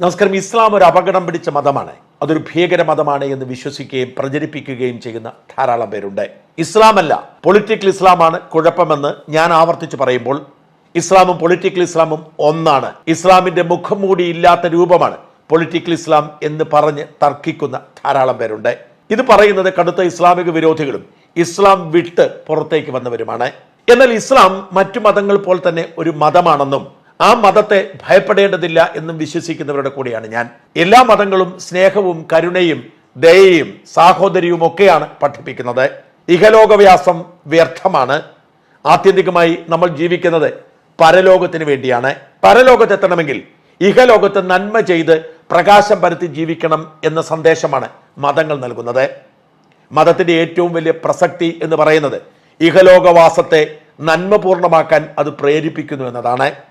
നമസ്കാരം. ഇസ്ലാം ഒരു അപകടം പിടിച്ച മതമാണ്. അതൊരു ഭീകര മതമാണ് എന്ന് വിശ്വസിക്കുകയും പ്രചരിപ്പിക്കുകയും ചെയ്യുന്ന ധാരാളം പേരുണ്ട്. ഇസ്ലാമല്ല പൊളിറ്റിക്കൽ ഇസ്ലാമാണ് കുഴപ്പമെന്ന് ഞാൻ ആവർത്തിച്ച് പറയുമ്പോൾ ഇസ്ലാമും പൊളിറ്റിക്കൽ ഇസ്ലാമും ഒന്നാണ്. ഇസ്ലാമിന്റെ മുഖം മൂടി ഇല്ലാത്ത രൂപമാണ് പൊളിറ്റിക്കൽ ഇസ്ലാം എന്ന് പറഞ്ഞ് തർക്കിക്കുന്ന ധാരാളം പേരുണ്ട്. ഇത് പറയുന്നത് കടുത്ത ഇസ്ലാമിക വിരോധികളും ഇസ്ലാം വിട്ട് പുറത്തേക്ക് വന്നവരുമാണ്. എന്നാൽ ഇസ്ലാം മറ്റു മതങ്ങൾ പോലെ തന്നെ ഒരു മതമാണെന്നും ആ മതത്തെ ഭയപ്പെടേണ്ടതില്ല എന്നും വിശ്വസിക്കുന്നവരുടെ കൂടെയാണ് ഞാൻ. എല്ലാ മതങ്ങളും സ്നേഹവും കരുണയും ദയയും സാഹോദര്യവും ഒക്കെയാണ് പഠിപ്പിക്കുന്നത്. ഇഹലോകവ്യാസം വ്യർത്ഥമാണ്. ആത്യന്തികമായി നമ്മൾ ജീവിക്കുന്നത് പരലോകത്തിന് വേണ്ടിയാണ്. പരലോകത്തെത്തണമെങ്കിൽ ഇഹലോകത്ത് നന്മ ചെയ്ത് പ്രകാശം പരത്തി ജീവിക്കണം എന്ന സന്ദേശമാണ് മതങ്ങൾ നൽകുന്നത്. മതത്തിന്റെ ഏറ്റവും വലിയ പ്രസക്തി എന്ന് പറയുന്നത് ഇഹലോകവാസത്തെ നന്മപൂർണമാക്കാൻ അത് പ്രേരിപ്പിക്കുന്നു എന്നതാണ്.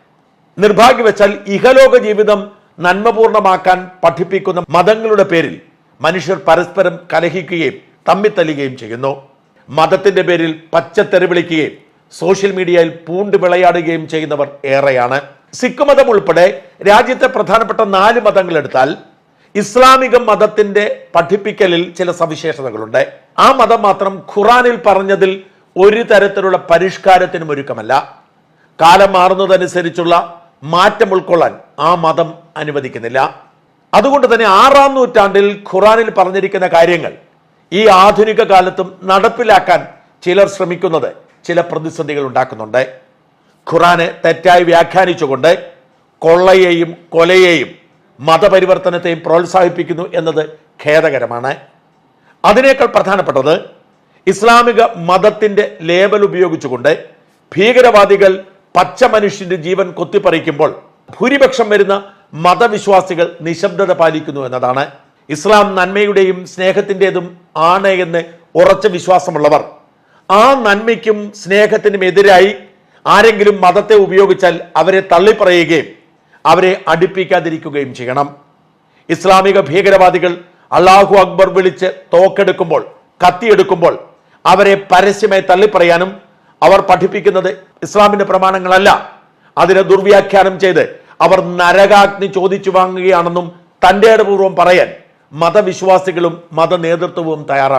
നിർഭാഗ്യവശാൽ ഇഹലോക ജീവിതം നന്മപൂർണമാക്കാൻ പഠിപ്പിക്കുന്ന മതങ്ങളുടെ പേരിൽ മനുഷ്യർ പരസ്പരം കലഹിക്കുകയും തമ്മിത്തല്ലുകയും ചെയ്യുന്നു. മതത്തിന്റെ പേരിൽ പച്ചത്തെറി വിളിക്കുകയും സോഷ്യൽ മീഡിയയിൽ പൂണ്ട് വിളയാടുകയും ചെയ്യുന്നവർ ഏറെയാണ്. സിഖ് മതം ഉൾപ്പെടെ രാജ്യത്തെ പ്രധാനപ്പെട്ട നാല് മതങ്ങൾ എടുത്താൽ ഇസ്ലാമിക മതത്തിന്റെ പഠിപ്പിക്കലിൽ ചില സവിശേഷതകളുണ്ട്. ആ മതം മാത്രം ഖുറാനിൽ പറഞ്ഞതിൽ ഒരു തരത്തിലുള്ള പരിഷ്കാരത്തിനും ഒരുക്കമല്ല. കാലം മാറുന്നതനുസരിച്ചുള്ള മാറ്റം ഉൾക്കൊള്ളാൻ ആ മതം അനുവദിക്കുന്നില്ല. അതുകൊണ്ട് തന്നെ ആറാം നൂറ്റാണ്ടിൽ ഖുറാനിൽ പറഞ്ഞിരിക്കുന്ന കാര്യങ്ങൾ ഈ ആധുനിക കാലത്തും നടപ്പിലാക്കാൻ ചിലർ ശ്രമിക്കുന്നത് ചില പ്രതിസന്ധികൾ ഉണ്ടാക്കുന്നുണ്ട്. ഖുറാനെ തെറ്റായി വ്യാഖ്യാനിച്ചുകൊണ്ട് കൊള്ളയെയും കൊലയെയും മതപരിവർത്തനത്തെയും പ്രോത്സാഹിപ്പിക്കുന്നു എന്നത് ഖേദകരമാണ്. അതിനേക്കാൾ പ്രധാനപ്പെട്ടത് ഇസ്ലാമിക മതത്തിന്റെ ലേബൽ ഉപയോഗിച്ചുകൊണ്ട് ഭീകരവാദികൾ പച്ച മനുഷ്യന്റെ ജീവൻ കൊത്തിപ്പറിക്കുമ്പോൾ ഭൂരിപക്ഷം വരുന്ന മതവിശ്വാസികൾ നിശബ്ദത പാലിക്കുന്നു എന്നതാണ്. ഇസ്ലാം നന്മയുടെയും സ്നേഹത്തിന്റെതും ആണ് എന്ന് ഉറച്ച വിശ്വാസമുള്ളവർ. ആ നന്മയ്ക്കും സ്നേഹത്തിനും എതിരായി ആരെങ്കിലും മതത്തെ ഉപയോഗിച്ചാൽ അവരെ തള്ളിപ്പറയുകയും അവരെ അടുപ്പിക്കാതിരിക്കുകയും ചെയ്യണം. ഇസ്ലാമിക ഭീകരവാദികൾ അള്ളാഹു അക്ബർ വിളിച്ച് തോക്കെടുക്കുമ്പോൾ കത്തിയെടുക്കുമ്പോൾ അവരെ പരസ്യമായി തള്ളിപ്പറയാനും അവർ പഠിപ്പിക്കുന്നത് ഇസ്ലാമിന്റെ പ്രമാണങ്ങളല്ല. അതിനെ ദുർവ്യാഖ്യാനം ചെയ്ത് അവർ നരകാഗ്നി ചോദിച്ചു വാങ്ങുകയാണെന്നും തന്റെ പൂർവം പറയാൻ മതവിശ്വാസികളും മത നേതൃത്വവും തയ്യാറാവണം.